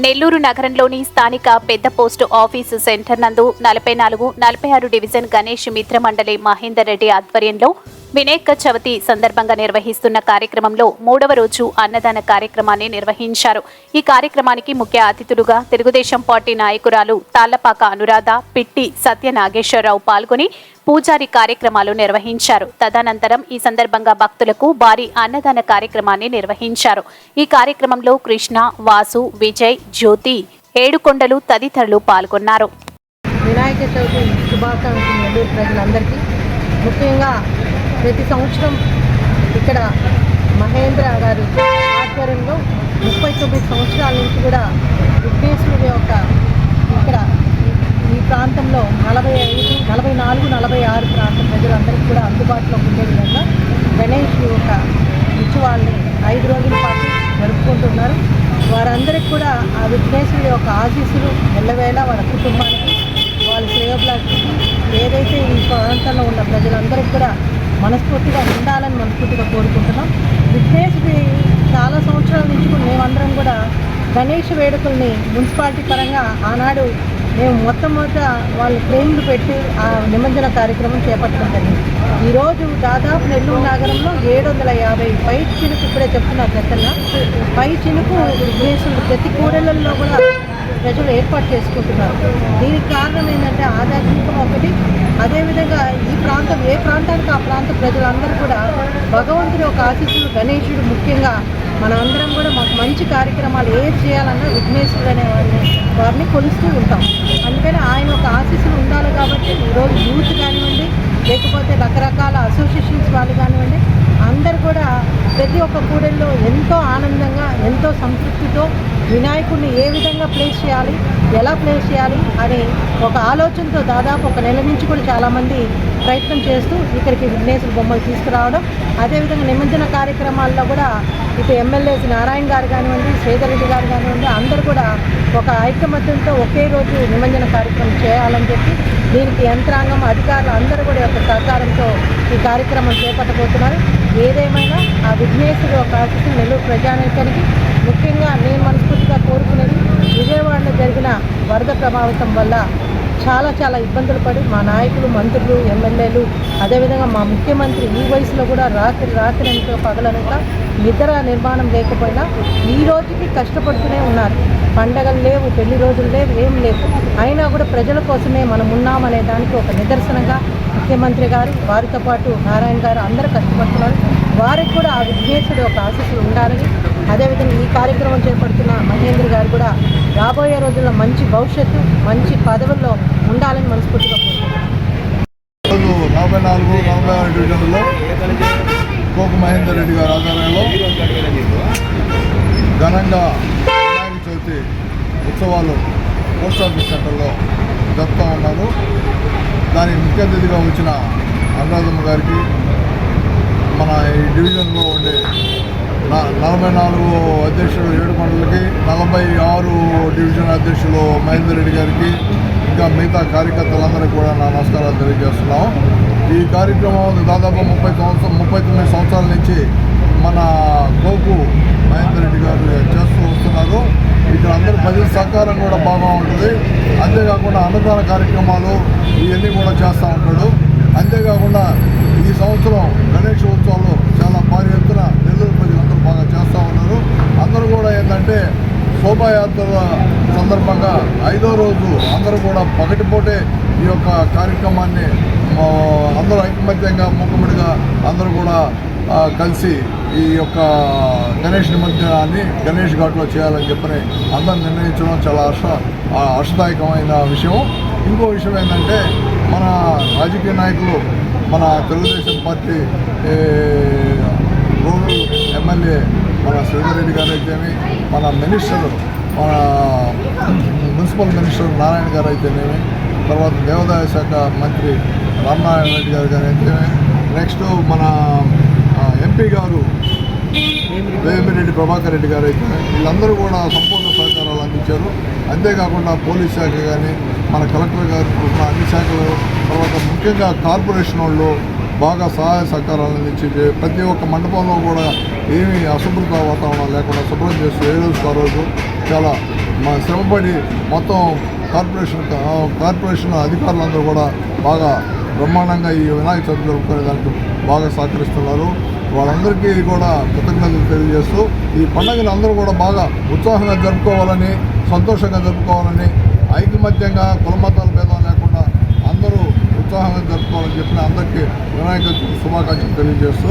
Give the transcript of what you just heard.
నెల్లూరు నగరంలోని స్థానిక పెద్ద పోస్టు ఆఫీసు సెంటర్ నందు నలభై నాలుగు నలభై ఆరు డివిజన్ గణేష్ మిత్ర మండలి మహేందర్ రెడ్డి ఆధ్వర్యంలో వినాయక చవితి సందర్భంగా నిర్వహిస్తున్న కార్యక్రమంలో మూడవ రోజు అన్నదాన కార్యక్రమాన్ని నిర్వహించారు. ఈ కార్యక్రమానికి ముఖ్య అతిథులుగా తెలుగుదేశం పార్టీ నాయకురాలు తాళ్ళపాక అనురాధ పిట్టి సత్య నాగేశ్వరరావు పాల్గొని పూజారి కార్యక్రమాలు నిర్వహించారు. తదనంతరం ఈ సందర్భంగా భక్తులకు భారీ అన్నదాన కార్యక్రమాన్ని నిర్వహించారు. ఈ కార్యక్రమంలో కృష్ణ వాసు విజయ్ జ్యోతి ఏడుకొండలు తదితరులు పాల్గొన్నారు. వినాయక చవితి శుభాకాంక్షలు ప్రజలందరికీ. ముఖ్యంగా ప్రతి సంవత్సరం ఇక్కడ మహేంద్ర గారు ఆధ్వర్యంలో ముప్పై తొమ్మిది సంవత్సరాల నుంచి కూడా విఘ్నేశ్వరుడి యొక్క ఇక్కడ ఈ ప్రాంతంలో నలభై ఐదు నలభై నాలుగు నలభై ఆరు ప్రాంతం ప్రజలందరికీ కూడా అందుబాటులో ఉండే విధంగా గణేష్ యొక్క ఉత్సవాల్ని ఐదు రోజుల పాటు జరుపుకుంటున్నారు. వారందరికీ కూడా ఆ విఘ్నేశ్వరుడి యొక్క ఆశీస్సులు ఎల్లవేళ వాళ్ళ కుటుంబానికి వాళ్ళ శ్రేయోభిలాషి ఏదైతే ఈ ప్రాంతంలో ఉన్న ప్రజలందరికీ కూడా మనస్ఫూర్తిగా ఉండాలని మనస్ఫూర్తిగా కోరుకుంటున్నాం. విఘ్నేశ్వరి చాలా సంవత్సరాల నుంచి కూడా మేమందరం కూడా గణేష్ వేడుకల్ని మున్సిపాలిటీ పరంగా ఆనాడు మేము మొట్టమొదట వాళ్ళు ఫ్రేమ్లు పెట్టి ఆ నిమజ్జన కార్యక్రమం చేపట్టడం ఈరోజు దాదాపు నెల్లూరు నగరంలో ఏడు వందల యాభై పై చినుకు ఇప్పుడే చెప్తున్నారు గతంగా పై చినుకు విఘ్నేశ్వరుడు ప్రతి కూడళ్ళలో కూడా ప్రజలు ఏర్పాటు చేసుకుంటున్నారు. దీనికి కారణం ఏంటంటే ఆధ్యాత్మికం ఒకటి. అదేవిధంగా ఈ ప్రాంతం ఏ ప్రాంతానికి ఆ ప్రాంత ప్రజలందరూ కూడా భగవంతుడి ఒక ఆశీస్సులు గణేశుడు ముఖ్యంగా మన అందరం కూడా మాకు మంచి కార్యక్రమాలు ఏది చేయాలన్నా విఘ్నేశ్వరుడు అనే వారిని వారిని కొలుస్తూ ఉంటాం. అందుకని ఆయన ఒక ఆశీస్సులు ఉండాలి కాబట్టి ఈరోజు యూత్ కానివ్వండి లేకపోతే రకరకాల అసోసియేషన్స్ వాళ్ళు కానివ్వండి అందరు కూడా ప్రతి ఒక్క కూడల్లో ఎంతో ఆనందంగా ఎంతో సంతృప్తితో వినాయకుడిని ఏ విధంగా ప్లేస్ చేయాలి ఎలా ప్లేస్ చేయాలి అనే ఒక ఆలోచనతో దాదాపు ఒక నెల నుంచి కూడా చాలామంది ప్రయత్నం చేస్తూ ఇక్కడికి విఘ్నేశ్వర బొమ్మలు తీసుకురావడం అదేవిధంగా నిమజ్జన కార్యక్రమాల్లో కూడా ఇటు ఎమ్మెల్యేస్ నారాయణ గారు కానివ్వండి శ్రీధర్ రెడ్డి గారు కానివ్వండి అందరూ కూడా ఒక ఐకమత్యంతో ఒకే రోజు నిమజ్జన కార్యక్రమం చేయాలని చెప్పి దీనికి యంత్రాంగం అధికారులు అందరూ కూడా యొక్క సహకారంతో ఈ కార్యక్రమం చేపట్టబోతున్నారు. ఏదేమైనా ఆ విఘ్నేశ్వరుడు ఒక ఆశిస్తూ నెల్లూరు ప్రజానేకానికి ముఖ్యంగా నేను మనస్ఫూర్తిగా కోరుకునేది విజయవాడలో జరిగిన వరద ప్రభావితం వల్ల చాలా చాలా ఇబ్బందులు పడి మా నాయకులు మంత్రులు ఎమ్మెల్యేలు అదేవిధంగా మా ముఖ్యమంత్రి ఈ వయసులో కూడా రాత్రి రాత్రి ఎంతో పగలనక నిద్ర నిర్మాణం లేకపోయినా ఈ రోజుకి కష్టపడుతూనే ఉన్నారు. పండగలు లేవు పెళ్ళి రోజులు లేవు ఏం లేవు. అయినా కూడా ప్రజల కోసమే మనం ఉన్నామనే దానికి ఒక నిదర్శనంగా ముఖ్యమంత్రి గారు వారితో పాటు నారాయణ గారు అందరూ కష్టపడుతున్నారు. వారికి కూడా ఆ విఘ్నేశ్వరుడు ఒక ఆశస్సులు ఉండాలని అదేవిధంగా ఈ కార్యక్రమం చేపడుతున్న మహేంద్ర గారు కూడా రాబోయే రోజుల్లో మంచి భవిష్యత్తు మంచి పదవుల్లో ఉండాలని మనస్ఫూర్తిగా నలభై నాలుగు నలభై ఆరు డివిజన్లో కోకు మహేందర్ రెడ్డి గారి ఆధ్వర్యంలో ఘనంగా వినాయక చవితి ఉత్సవాలు పోస్ట్ ఆఫీస్ సెంటర్లో జరుపుతూ ఉన్నారు దానికి ముఖ్య అతిథిగా వచ్చిన అనురాధమ్మ గారికి మన ఈ డివిజన్లో ఉండే నలభై నాలుగు అధ్యక్షులు ఏడు మండలకి నలభై ఆరు డివిజన్ అధ్యక్షులు మహేందర్ రెడ్డి గారికి ఇంకా మిగతా కార్యకర్తలందరికీ కూడా నా నమస్కారాలు తెలియజేస్తున్నాం. ఈ కార్యక్రమం దాదాపు ముప్పై సంవత్సరం ముప్పై తొమ్మిది సంవత్సరాల నుంచి మన కోకు మహేందర్ రెడ్డి గారు చేస్తూ వస్తున్నారు. ఇక్కడ అందరి ప్రజల సహకారం కూడా బాగా ఉంటుంది. అంతేకాకుండా అన్నదాన కార్యక్రమాలు ఇవన్నీ కూడా చేస్తూ ఉంటాడు. అంతేకాకుండా ఈ సంవత్సరం గణేష్ ఉత్సవాలు చాలా భారీ ఎత్తున చేస్తూ ఉన్నారు. అందరూ కూడా ఏంటంటే శోభాయాత్రల సందర్భంగా ఐదో రోజు అందరూ కూడా పగటిపూటే ఈ యొక్క కార్యక్రమాన్ని అందరూ ఐకమత్యంగా మూకుమ్మడిగా అందరూ కూడా కలిసి ఈ యొక్క గణేష్ నిమజ్జనాన్ని గణేష్ ఘాట్లో చేయాలని చెప్పని అందరూ నిర్ణయించడం చాలా హర్ష ఆ, హర్షదాయకమైన విషయం. ఇంకో విషయం ఏంటంటే మన రాజకీయ నాయకులు మన తెలుగుదేశం పార్టీ రూరల్ ఎమ్మెల్యే మన శ్రీధరెడ్డి గారు అయితేమి మన మినిస్టర్ మన మున్సిపల్ మినిస్టర్ నారాయణ గారు అయితేనేమి తర్వాత దేవాదాయ శాఖ మంత్రి రామనారాయణ రెడ్డి గారు గారు అయితేమి నెక్స్ట్ మన ఎంపీ గారు వేమిరెడ్డి ప్రభాకర్ రెడ్డి గారు అయితే వీళ్ళందరూ కూడా సంపూర్ణ సహకారాలు అందించారు. అంతేకాకుండా పోలీస్ శాఖ కానీ మన కలెక్టర్ గారు అన్ని శాఖలు తర్వాత ముఖ్యంగా కార్పొరేషన్ వాళ్ళు బాగా సహాయ సహకారాలు అందించి ప్రతి ఒక్క మండపంలో కూడా ఏమి అశుభ్రత వాతావరణం లేకుండా శుభ్రం చేస్తూ ఏ రోజు ఆ రోజు చాలా మా శ్రమపడి మొత్తం కార్పొరేషన్ కార్పొరేషన్ అధికారులందరూ కూడా బాగా బ్రహ్మాండంగా ఈ వినాయక చవితి జరుపుకునే దానికి బాగా సహకరిస్తున్నారు. వాళ్ళందరికీ కూడా కృతజ్ఞతలు తెలియజేస్తూ ఈ పండుగను అందరూ కూడా బాగా ఉత్సాహంగా జరుపుకోవాలని సంతోషంగా జరుపుకోవాలని ఐకమత్యంగా కులమతాల భేదం లేకుండా అందరూ ఉత్సాహంగా జరుపుకోవాలని చెప్పిన అందరికీ వినాయక శుభాకాంక్షలు తెలియజేస్తూ